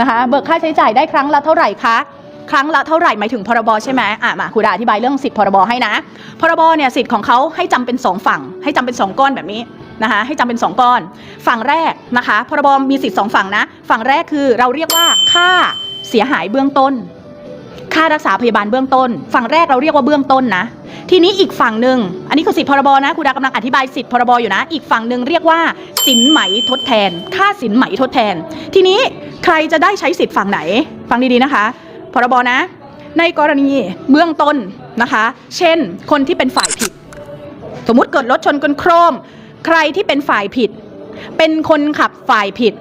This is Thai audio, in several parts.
นะคะ เบิกค่าใช้จ่ายได้ครั้งละเท่าไหร่คะครั้งละเท่าไหร่หมายถึงพรบใช่ไหมอะมาครูดาอธิบายเรื่องสิทธิพรบให้นะ พรบเนี่ยสิทธิ์ของเขาให้จำเป็นสองฝั่ง ให้จำเป็นสองก้อนแบบนี้นะคะให้จำเป็นสองก้อน ฝั่งแรกนะคะ พรบมีสิทธิ์สองฝั่งนะ ฝั่งแรกคือเราเรียกว่าค่าเสียหายเบื้องต้น ค่ารักษาพยาบาลเบื้องต้น ฝั่งแรกเราเรียกว่าเบื้องต้นนะ ทีนี้อีกฝั่งหนึ่งอันนี้คือสิทธิพรบนะครูดากำลังอธิบายสิทธิพรบอยู่นะ อีกฝั่งหนึ่งเรียกว่าสินไหมทดแทน ค่าสินไหมทดแทน ทีนี้ ใครจะได้ใช้สิทธิ์ฝั่งไหน ฟังดีๆนะคะพรบนะ ในกรณีเบื้องต้นนะคะ เช่น คนที่เป็นฝ่ายผิด สมมุติเกิดรถชนกันโครม ใครที่เป็นฝ่ายผิด เป็นคนขับฝ่ายผิด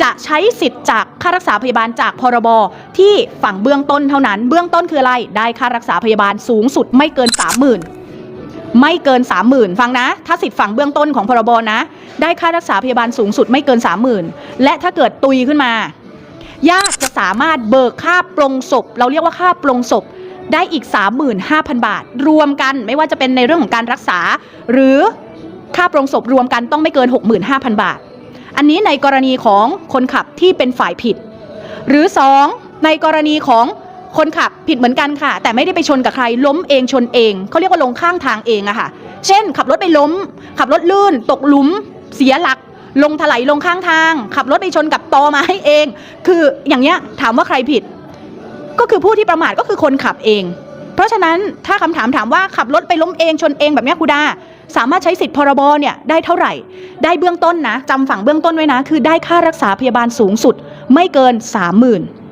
จะใช้สิทธิ์จากค่ารักษาพยาบาลจากพรบที่ฝั่งเบื้องต้นเท่านั้น เบื้องต้นคืออะไร ได้ค่ารักษาพยาบาลสูงสุดไม่เกิน 30,000 ไม่เกิน 30,000 ฟังนะ ถ้าสิทธิ์ฝั่งเบื้องต้นของพรบนะ ได้ค่ารักษาพยาบาลสูงสุดไม่เกิน 30,000 และถ้าเกิดตุยขึ้นมา ญาติจะสามารถเบิกค่าปลงศพ เราเรียกว่าค่าปลงศพได้อีก 35,000 บาท รวมกันไม่ว่าจะเป็นในเรื่องของการรักษา หรือค่าปลงศพรวมกันต้องไม่เกิน 65,000 บาท อันนี้ในกรณีของคนขับที่เป็นฝ่ายผิด หรือ 2 ในกรณีของ คนขับผิดเหมือนกันค่ะ แต่ไม่ได้ไปชนกับใครล้มเองชนเองเขาเรียกว่าลงข้างทางเองอะค่ะ เช่น ขับรถไปล้ม ขับรถลื่น ตกหลุม เสียหลัก ลงถลายลงข้างทาง ขับรถไปชนกับตอไม้เอง คืออย่างเงี้ยถามว่าใครผิด ก็คือผู้ที่ประมาทก็คือคนขับเอง เพราะฉะนั้นถ้าคำถามถามว่าขับรถไปล้มเองชนเองแบบเนี้ยครูดาสามารถใช้สิทธิ์พรบเนี่ยได้เท่าไหร่ ได้เบื้องต้นนะจำฝั่งเบื้องต้นไว้นะ คือได้ค่ารักษาพยาบาลสูงสุด ไม่เกิน 30,000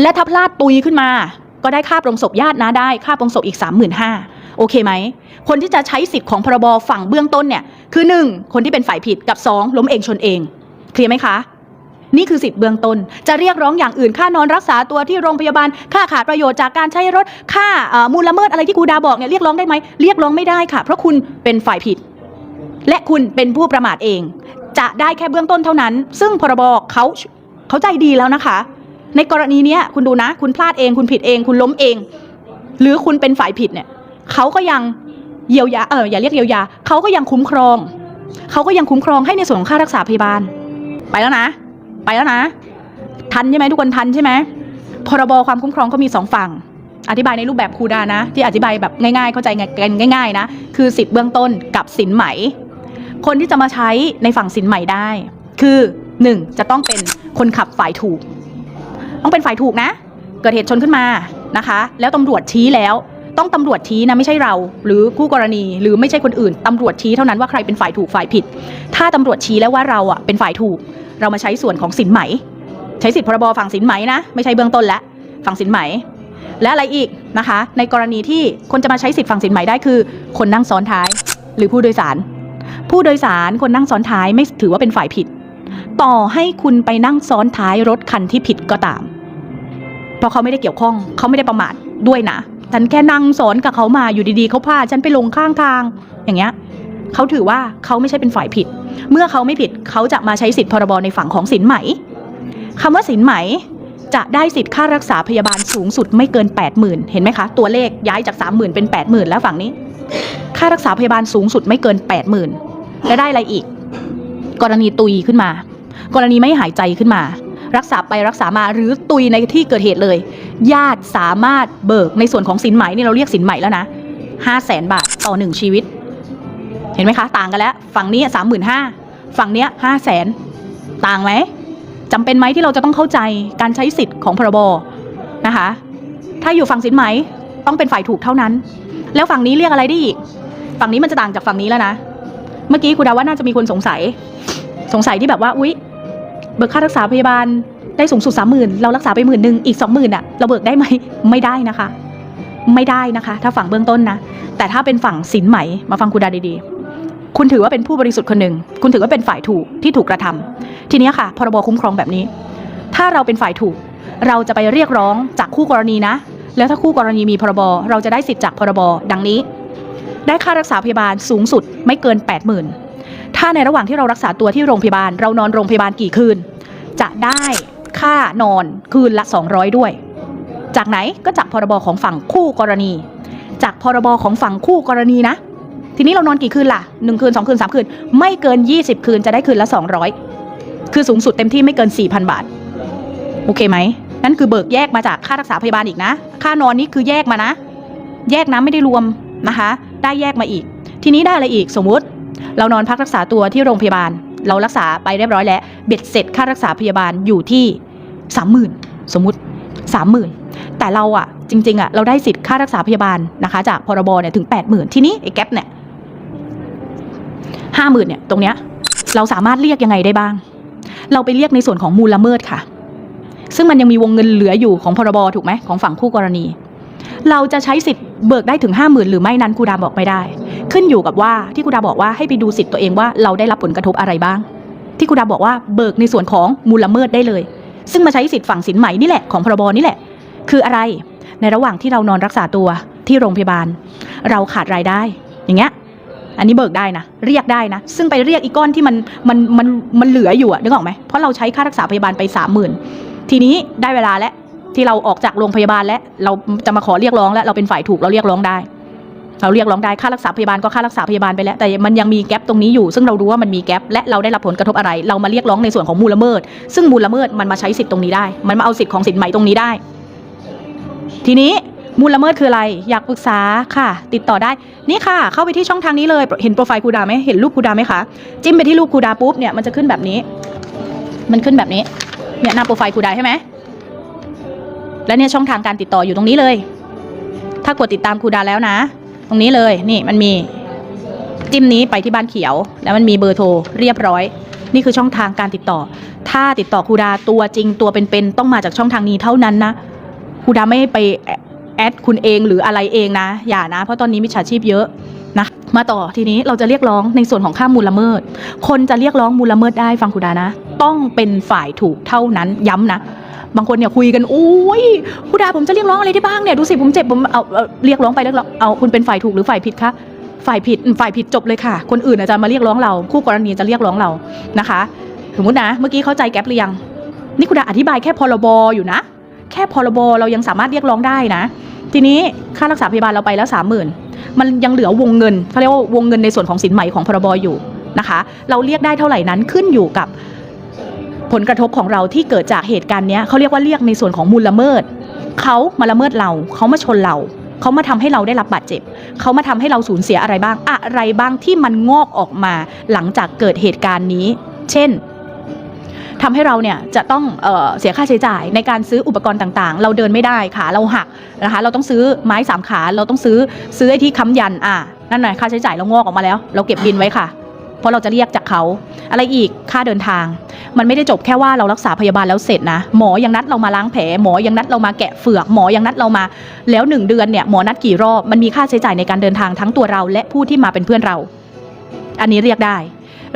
และถ้าพลาดตุยขึ้นมา ก็ได้ค่าปรงศพญาตินะได้ค่าปรงศพอีก 35,000โอเคไหม คนที่จะใช้สิทธิ์ของพรบฝั่งเบื้องต้นเนี่ยคือ 1 คนที่เป็นฝ่ายผิดกับ 2 ล้มเองชนเอง เคลียร์ไหมคะนี่คือสิทธิ์เบื้องต้น จะเรียกร้องอย่างอื่น ค่านอนรักษาตัวที่โรงพยาบาล ค่าขาดประโยชน์จากการใช้รถ ค่ามูลละเมิดอะไรที่ครูดาบอกเนี่ยเรียกร้องได้ไหม เรียกร้องไม่ได้ค่ะ เพราะคุณเป็นฝ่ายผิด และคุณเป็นผู้ประมาทเอง จะได้แค่เบื้องต้นเท่านั้น ซึ่งพรบเขาเขาใจดีแล้วนะคะ ในกรณีเนี้ยคุณดูนะ คุณพลาดเอง คุณผิดเอง คุณล้มเอง หรือคุณเป็นฝ่ายผิดเนี่ยเขาก็ยังเยียวยาเอออย่าเรียกเยียวยาเขาก็ยังคุ้มครองเขาก็ยังคุ้มครองให้ในส่วนของค่ารักษาพยาบาล ไปแล้วนะ ไปแล้วนะ ทันใช่ไหมทุกคนทันใช่ไหมพรบความคุ้มครองก็มีสองฝั่ง อธิบายในรูปแบบครูดานะ ที่อธิบายแบบง่ายๆ เข้าใจกันง่าย ๆ นะ คือสิทธิ์เบื้องต้นกับสินไหม คนที่จะมาใช้ในฝั่งสินใหม่ได้ คือหนึ่งจะต้องเป็นคนขับฝ่ายถูก ต้องเป็นฝ่ายถูกนะ เกิดเหตุชนขึ้นมานะคะ แล้วตำรวจชี้แล้ว ต้องตำรวจชี้นะไม่ใช่เรา หรือคู่กรณี หรือไม่ใช่คนอื่นตำรวจชี้เท่านั้นว่าใครเป็นฝ่ายถูกฝ่ายผิด ถ้าตำรวจชี้แล้วว่าเราอะเป็นฝ่ายถูก เรามาใช้ส่วนของสินไหม ใช้สิทธิพรบฝั่งสินไหมนะ ไม่ใช่เบื้องต้นและฝั่งสินไหม และอะไรอีกนะคะ ในกรณีที่คนจะมาใช้สิทธิ์ฝั่งสินไหมได้คือ คนนั่งซ้อนท้าย หรือผู้โดยสาร ผู้โดยสารคนนั่งซ้อนท้ายไม่ถือว่าเป็นฝ่ายผิด ต่อให้คุณไปนั่งซ้อนท้ายรถคันที่ผิดก็ตาม เพราะเขาไม่ได้เกี่ยวข้อง เขาไม่ได้ประมาทด้วยนะฉันแค่นั่งสอนกับเขามาอยู่ดีๆเขาพาฉันไปลงข้างทาง อย่างเงี้ยเขาถือว่าเขาไม่ใช่เป็นฝ่ายผิด เมื่อเขาไม่ผิดเขาจะมาใช้สิทธิพรบในฝั่งของสินไหมคำว่าสินไหมจะได้สิทธิ์ค่ารักษาพยาบาลสูงสุดไม่เกิน 80,000 เห็นไหมคะ ตัวเลขย้ายจาก 30,000 เป็น 80,000 แล้วฝั่งนี้ ค่ารักษาพยาบาลสูงสุดไม่เกิน 80,000 และได้อะไรอีก กรณีตุยขึ้นมา กรณีไม่หายใจขึ้นมา รักษาไปรักษามาหรือตุยในที่เกิดเหตุเลย ญาติสามารถเบิกในส่วนของสินไหมนี่เราเรียกสินไหมแล้วนะห้าแสนบาทต่อหนึ่งชีวิต เห็นไหมคะ ต่างกันแล้ว ฝั่งนี้สามหมื่นห้าฝั่งเนี้ยห้าแสนต่างไหมจำเป็นไหมที่เราจะต้องเข้าใจการใช้สิทธิ์ของพรบนะคะ ถ้าอยู่ฝั่งสินไหมต้องเป็นฝ่ายถูกเท่านั้น แล้วฝั่งนี้เรียกอะไรได้อีก ฝั่งนี้มันจะต่างจากฝั่งนี้แล้วนะ เมื่อกี้คุณดาว่าน่าจะมีคนสงสัย สงสัยที่แบบว่า อุ๊ย เบิกค่ารักษาพยาบาลได้สูงสุดสามหมื่นเรารักษาไปหมื่นหนึ่งอีกสองหมื่นอะเราเบิกได้ไหมไม่ได้นะคะ ไม่ได้นะคะ ถ้าฝั่งเบื้องต้นนะ แต่ถ้าเป็นฝั่งสินไหมมาฟังคุณดาดีๆ คุณถือว่าเป็นผู้บริสุทธิ์คนหนึ่งคุณถือว่าเป็นฝ่ายถูกที่ถูกกระทำทีนี้ค่ะพรบคุ้มครองแบบนี้ ถ้าเราเป็นฝ่ายถูก เราจะไปเรียกร้องจากคู่กรณีนะ แล้วถ้าคู่กรณีมีพรบเราจะได้สิทธิ์จากพรบดังนี้ ได้ค่ารักษาพยาบาลสูงสุดไม่เกิน 80,000ถ้าในระหว่างที่เรารักษาตัวที่โรงพยาบาล เรานอนโรงพยาบาลกี่คืน จะได้ค่านอนคืนละ 200 ด้วย จากไหนก็จากพรบของฝั่งคู่กรณี จากพรบของฝั่งคู่กรณีนะ ทีนี้เรานอนกี่คืนล่ะหนึ่งคืนสองคืนสามคืน ไม่เกิน 20 คืนจะได้คืนละ 200 คือสูงสุดเต็มที่ไม่เกิน 4,000 บาท โอเคไหมนั่นคือเบิกแยกมาจากค่ารักษาพยาบาลอีกนะ ค่านอนนี่คือแยกมานะ แยกนะไม่ได้รวมนะคะ ได้แยกมาอีก ทีนี้ได้อะไรอีกสมมุติ เรานอนพักรักษาตัวที่โรงพยาบาล เรารักษาไปเรียบร้อยแล้วเบ็ดเสร็จค่ารักษาพยาบาลอยู่ที่สามหมื่นสมมุติสามหมื่นแต่เราอะจริงๆอะเราได้สิทธิ์ค่ารักษาพยาบาลนะคะ จากพรบเนี่ยถึงแปดหมื่นทีนี้ไอ้แก๊ปเนี่ยห้าหมื่นเนี่ยตรงเนี้ยเราสามารถเรียกยังไงได้บ้าง เราไปเรียกในส่วนของมูลละเมิดค่ะ ซึ่งมันยังมีวงเงินเหลืออยู่ของพรบถูกไหมของฝั่งคู่กรณี เราจะใช้สิทธิ์เบิกได้ถึงห้าหมื่นหรือไม่นั้นครูดามบอกไม่ได้ ขึ้นอยู่กับว่าที่ครูดาบอกว่าให้ไปดูสิทธิ์ตัวเองว่าเราได้รับผลกระทบอะไรบ้าง ที่ครูดาบอกว่าเบิกในส่วนของมูลละเมิดได้เลย ซึ่งมาใช้สิทธิ์ฝั่งสินใหม่นี่แหละของพรบนี่แหละ คืออะไรในระหว่างที่เรานอนรักษาตัวที่โรงพยาบาล เราขาดรายได้ อย่างเงี้ยอันนี้เบิกได้นะ เรียกได้นะ ซึ่งไปเรียกอีกก้อนที่มันมันมันมันเหลืออยู่อะนึกออกไหมเพราะเราใช้ค่ารักษาพยาบาลไปสามหมื่นทีนี้ได้เวลาแล้วที่เราออกจากโรงพยาบาลแล้วเราจะมาขอเรียกร้องแล้วเราเป็นฝ่ายถูกเราเรียกร้องได้ เราเรียกร้องได้ค่ารักษาพยาบาลก็ค่ารักษาพยาบาลไปแล้ว แต่มันยังมีแกลบตรงนี้อยู่ ซึ่งเรารู้ว่ามันมีแกลบและเราได้รับผลกระทบอะไร เรามาเรียกร้องในส่วนของมูลละเมิด ซึ่งมูลละเมิดมันมาใช้สิทธิ์ตรงนี้ได้ มันมาเอาสิทธิ์ของสินใหม่ตรงนี้ได้ ทีนี้มูลละเมิดคืออะไร อยากปรึกษาค่ะ ติดต่อได้ นี่ค่ะ เข้าไปที่ช่องทางนี้เลย เห็นโปรไฟล์ครูดาไหมเห็นรูปครูดาไหมคะ จิ้มไปที่รูปครูดาปุ๊บเนี่ยมันจะขึ้นแบบนี้ มันขึ้นแบบนี้ เนี่ยหน้าโปรไฟล์ครูดาใช่ไหมและเนี่ยช่องทางการติดต่ออยู่ตรงนี้เลย ถ้ากดติดตามครูดาแล้วนะ ตรงนี้เลยนี่มันมีจิ้มนี้ไปที่บ้านเขียว แล้วมันมีเบอร์โทรเรียบร้อย นี่คือช่องทางการติดต่อ ถ้าติดต่อครูดาตัวจริงตัวเป็นๆต้องมาจากช่องทางนี้เท่านั้นนะครูดาไม่ไปแอดคุณเองหรืออะไรเองนะ อย่านะ เพราะตอนนี้มิจฉาชีพเยอะนะมาต่อทีนี้เราจะเรียกร้องในส่วนของค่ามูลละเมิด คนจะเรียกร้องมูลละเมิดได้ฟังครูดานะ ต้องเป็นฝ่ายถูกเท่านั้นย้ำนะ บางคนเนี่ยคุยกันโอ้ยครูดาผมจะเรียกร้องอะไรได้บ้างเนี่ยดูสิผมเจ็บผมเอาเอาเรียกร้องไปเรียกร้องเอาคุณเป็นฝ่ายถูกหรือฝ่ายผิดคะฝ่ายผิดฝ่ายผิดจบเลยค่ะ คนอื่นอาจจะมาเรียกร้องเรา คู่กรณีจะเรียกร้องเรานะคะ สมมตินะเมื่อกี้เข้าใจแก๊ปหรือยังนี่ครูดาอธิบายแค่พรบอยู่นะ แค่พรบเรายังสามารถเรียกร้องได้นะ ทีนี้ค่ารักษาพยาบาลเราไปแล้วสามหมื่นมันยังเหลือวงเงินเขาเรียกว่าวงเงินในส่วนของสินใหม่ของพรบอยู่นะคะ เราเรียกได้เท่าไหร่นั้นขึ้นอยู่กับ ผลกระทบของเราที่เกิดจากเหตุการณ์นี้เขาเรียกว่าเรียกในส่วนของมูลละเมิดเขามาละเมิดเราเขามาชนเราเขามาทำให้เราได้รับบาดเจ็บ เขามาทำให้เราสูญเสียอะไรบ้าง อะไรบ้างที่มันงอกออกมาหลังจากเกิดเหตุการณ์นี้ เช่นทำให้เราเนี่ยจะต้องเออเสียค่าใช้จ่ายในการซื้ออุปกรณ์ต่างๆ เราเดินไม่ได้ขาเราหักนะคะ เราต้องซื้อไม้สามขา เราต้องซื้อซื้อไอ้ที่ค้ำยัน อะ นั่นหน่อยค่าใช้จ่ายเรางอกออกมาแล้ว เราเก็บบินไว้ค่ะ เพราะเราจะเรียกจากเขา อะไรอีกค่าเดินทาง มันไม่ได้จบแค่ว่าเรารักษาพยาบาลแล้วเสร็จนะ หมอยังนัดเรามาล้างแผล หมอยังนัดเรามาแกะเฟือก หมอยังนัดเรามา แล้วหนึ่งเดือนเนี่ยหมอนัดกี่รอบ มันมีค่าใช้จ่ายในการเดินทางทั้งตัวเรา และผู้ที่มาเป็นเพื่อนเรา อันนี้เรียกได้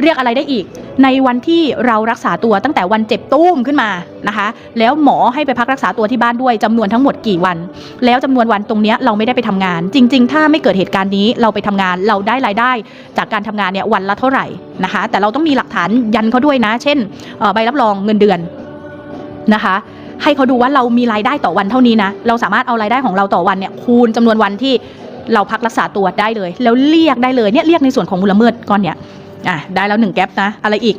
เรียกอะไรได้อีก ในวันที่เรารักษาตัวตั้งแต่วันเจ็บตุ้มขึ้นมานะคะ แล้วหมอให้ไปพักรักษาตัวที่บ้านด้วยจำนวนทั้งหมดกี่วัน แล้วจำนวนวันตรงนี้เราไม่ได้ไปทำงาน จริง ๆ ถ้าไม่เกิดเหตุการณ์นี้เราไปทำงานเราได้รายได้ จากการทำงานเนี่ยวันละเท่าไหร่นะคะ แต่เราต้องมีหลักฐานยันเขาด้วยนะ เช่นใบรับรองเงินเดือนนะคะให้เขาดูว่าเรามีรายได้ต่อวันเท่านี้นะ เราสามารถเอารายได้ของเราต่อวันเนี่ยคูณจำนวนวันที่เราพักรักษาตัวได้เลย แล้วเรียกได้เลยเนี่ยเรียกในส่วนของมูลละเมิดก้อนเนี่ย อะได้แล้วหนึ่งแก๊ปนะ อะไรอีก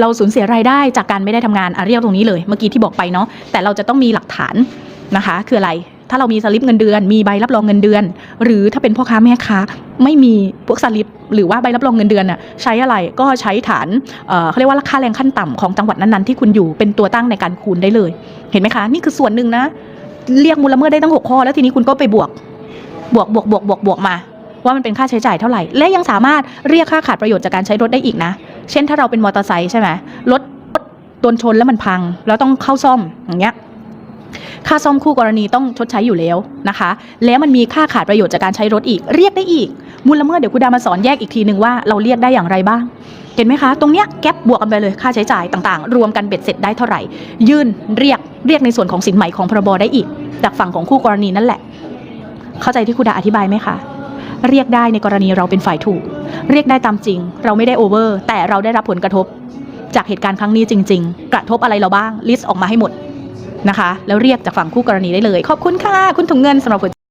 เราสูญเสียรายได้จากการไม่ได้ทำงานอะเรียกตรงนี้เลย เมื่อกี้ที่บอกไปเนาะแต่เราจะต้องมีหลักฐานนะคะ คืออะไร ถ้าเรามีสลิปเงินเดือน มีใบรับรองเงินเดือน หรือถ้าเป็นพ่อค้าแม่ค้าไม่มีพวกสลิป หรือว่าใบรับรองเงินเดือนน่ะใช้อะไรก็ใช้ฐานเเขาเรียกว่าราคาแรงขั้นต่ำของจังหวัดนั้นๆที่คุณอยู่เป็นตัวตั้งในการคูณได้เลย เห็นไหมคะ นี่คือส่วนหนึ่งนะ เรียกมูลละเมิดได้ตั้งหกข้อ แล้วทีนี้คุณก็ไปบวกบวกบวกบวกบวกบวกมา ว่ามันเป็นค่าใช้จ่ายเท่าไหร่ และยังสามารถเรียกค่าขาดประโยชน์จากการใช้รถได้อีกนะ เช่นถ้าเราเป็นมอเตอร์ไซค์ใช่ไหมรถรถโดนชนแล้วมันพัง แล้วต้องเข้าซ่อมอย่างเงี้ยค่าซ่อมคู่กรณีต้องชดใช้อยู่แล้วนะคะ แล้วมันมีค่าขาดประโยชน์จากการใช้รถอีก เรียกได้อีก มูลละเมิดเดี๋ยวคุณดามาสอนแยกอีกทีหนึ่งว่าเราเรียกได้อย่างไรบ้าง เห็นไหมคะ ตรงเนี้ยแก๊ปบวกกันไปเลยค่าใช้จ่ายต่างๆ รวมกันเบ็ดเสร็จได้เท่าไหร่ ยื่นเรียกเรียกในส่วนของสินใหม่ของพรบได้อีกจากฝั่งของคู่กรณีนั่นแหละ เข้าใจที่คุณดาอธิบายไหมคะ เรียกได้ในกรณีเราเป็นฝ่ายถูก เรียกได้ตามจริง เราไม่ได้โอเวอร์ แต่เราได้รับผลกระทบ จากเหตุการณ์ครั้งนี้จริง ๆ กระทบอะไรเราบ้างลิสต์ออกมาให้หมดนะคะ แล้วเรียกจากฝั่งคู่กรณีได้เลย ขอบคุณค่ะ คุณถุงเงินสำหรับ